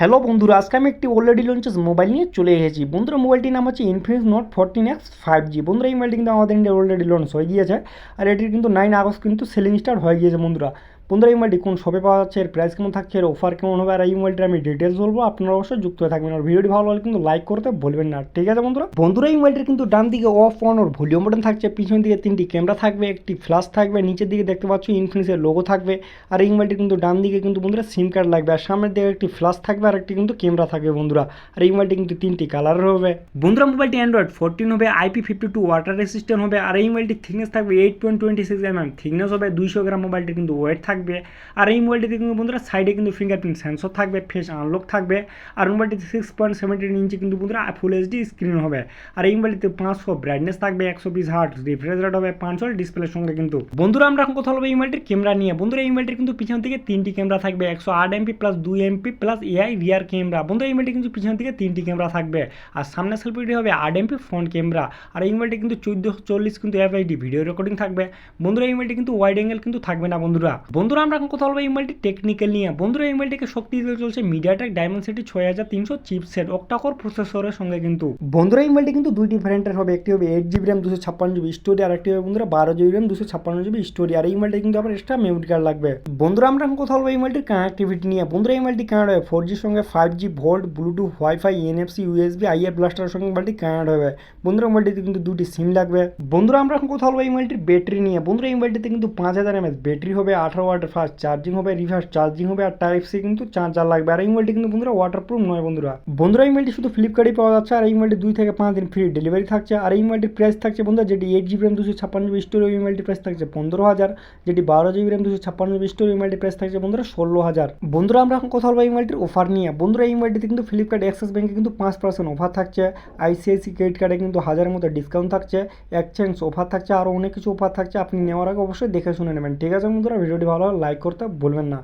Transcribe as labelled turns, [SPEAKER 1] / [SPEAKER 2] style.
[SPEAKER 1] Hello বন্ধুরা, আজকে আমি একটি অলরেডি লঞ্চেস মোবাইল নিয়ে চলে এসেছি। বন্ধুরা মোবাইলটির নাম হচ্ছে Infinix Note fourteen X five G বন্ধুরা, এই মোবাইলটি কিন্তু আমাদের ইন্ডিয়া অলরেডি লঞ্চ হয়ে গিয়েছে, আর এটির কিন্তু নাইন আগস্ট কিন্তু সেলিং স্টার্ট হয়ে গিয়েছে বন্ধুরা। বন্ধুরা, এই মোবাইলটি কোন শপে পাওয়া যাচ্ছে, এর প্রাইস কেমন থাকছে, এর অফার কেমন হবে, আর এই মোবাইলটির আমি ডিটেলস বলব। আপনারা অবশ্যই যুক্ত হয়ে থাকবেন। আর ভিডিওটি ভালো লাগলে কিন্তু লাইক করতে ভুলবেন না। ঠিক আছে বন্ধুরা? বন্ধুরা, এই মোবাইলটির কিন্তু ডান দিকে অফ অন ওর ভলিউম বাটন থাকছে, পিছন দিকে তিনটি ক্যামেরা থাকবে, একটি ফ্ল্যাশ থাকবে, নিচের দিকে দেখতে পাচ্ছ ইনফিনিক্সের লোগো থাকবে। আর এই মোবাইলটির কিন্তু ডান দিকে কিন্তু বন্ধুরা সিম কার্ড লাগবে, আর সামনের দিকে একটি ফ্ল্যাশ থাকবে, আর একটি কিন্তু ক্যামেরা থাকবে বন্ধুরা। আর এই মোবাইলটি কিন্তু তিনটি কালারের হবে। বন্ধুরা মোবাইলটি অ্যান্ড্রয়েড ফোরটিন হবে IP fifty two water resistant হবে, আর এই মোবাইলটির থিকনেস থাকবে eight point twenty six M M thickness হবে দুইশো গ্রাম মোবাইলটি কিন্তু ওয়েট থাকবে। আর এই মোবাইলটিতে কিন্তু বন্ধুরা সাইডে কিন্তু ফিঙ্গারপ্রিন্ট সেন্সর থাকবে ফেস আনলক থাকবে। আর মোবাইলটিতে সিক্স পয়েন্ট সেভেন্টিন ইঞ্চি কিন্তু বন্ধুরা ফুল এইচডি স্ক্রিন হবে। আর এই মোবাইলটিতে পাঁচশো ব্রাইটনেস থাকবে, একশো বিশ হার্ট রিফ্রেশ রেট হবে, পাঁচশো ডিসপ্লের সঙ্গে কিন্তু। বন্ধুরা আমরা এখন কথা বলব এই মোবাইলটির ক্যামেরা নিয়ে। বন্ধুরা এই মোবাইলটির কিন্তু পিছন থেকে তিনটি ক্যামেরা থাকবে, একশো আট এমপি প্লাস দুই MP plus AI rear camera বন্ধুরা এই মোবাইলটি কিন্তু পিছন থেকে তিনটি ক্যামেরা থাকবে। আর সামনে সেলফিটি হবে আট এমপি ফ্রন্ট ক্যামেরা আর এই মোবাইলটি কিন্তু চোদ্দোশো চল্লিশ কিন্তু এফআইডি ভিডিও রেকর্ডিং থাকবে। বন্ধুরা এই মোবাইলটি কিন্তু ওয়াইড অ্যাঙ্গেল কিন্তু থাকবে না বন্ধুরা বন্ধুরা আমরা এখন কথা বলব এই মোবাইলটি টেকনিক্যাল নিয়ে বন্ধুরা এই মোবাইলটিকে শক্তি দিতে চলছে মিডিয়াটেক ডায়মন্ড ছয় হাজার তিনশো চিপসেট অক্টাকোর প্রসেসরের সঙ্গে কিন্তু বন্ধুরা এই মোবাইলটি কিন্তু দুইটি ভ্যারিয়েন্টের হবে একটি হবে এইট জিবি র্যাম দুশো ছাপ্পান্ন জিবি স্টোরি আর একটি হবে বন্ধুরা বারো জিবি র্যাম দুশো ছাপ্পান্ন জিবি স্টোরি আর এই মোবাইলটি কিন্তু আবার এক্সট্রা মেমরি কার্ড লাগবে বন্ধুরা আমরা এখন কথা বলব এই মোবাইলটির কানেক্টিভিটি নিয়ে বন্ধুরা এই মোবাইলটি কানেক্ট হবে ফোর জির সঙ্গে five G VoLTE Bluetooth WiFi NFC USB IR ব্লাস্টারের সঙ্গে মোবাইলটি কানেক্ট হবে বন্ধুরা মোবাইলটিতে কিন্তু দুটি সিম লাগবে বন্ধুরা আমরা এখন কথা বলব এই মোবাইলটির ব্যাটারি নিয়ে বন্ধুরা এই মোবাইলটিতে কিন্তু পাঁচ হাজার এমএস ব্যাটারি হবে আঠারো ওয়াটের ফাস্ট চার্জিং হবে রিভার্স চার্জিং হবে আর টাইপ সি কিন্তু চার্জার লাগবে। আর এই মোবাইলটি কিন্তু বন্ধুরা ওয়াটারপ্রুফ নয় বন্ধুরা। বন্ধুরা এই মোবাইলটি শুধু ফ্লিপকার্টে পাওয়া যাচ্ছে আর এই মোবাইলটি দুই থেকে পাঁচ দিন ফ্রি ডেলিভারি থাকছে। আর এই মোবাইলটির প্রাইস থাকছে বন্ধুরা যেটি এইট জিবি র্যাম দুশো ছাপ্পান্ন জিবি স্টোরি এই মোবাইলটির প্রাইস থাকছে পনেরো হাজার। যেটি বারো জিবি র্যাম দুশো ছাপ্পান্ন জিবি স্টোরি এই মোবাইলটির প্রাইস থাকছে বন্ধুরা ষোলো হাজার। বন্ধুরা আমরা এখন কথা বলব এই মোবাইলটির অফার নিয়ে। বন্ধুরা এই মোবাইলটিতে কিন্তু ফ্লিপকার্ট অ্যাক্সেস ব্যাঙ্কে কিন্তু পাঁচ পার্সেন্ট অফার থাকছে। আইসিআইসি ক্রেডিট কার্ডে কিন্তু হাজারের মতো ডিসকাউন্ট থাকছে। এক্সচেঞ্জ অফার থাকছে। আরও অনেক কিছু অফার থাকছে। আপনি নেওয়ার আগে অবশ্যই দেখে শুনে নেবেন। ঠিক আছে বন্ধুরা, ভিডিওটি ভালো লাইক করতে ভুলবেন না।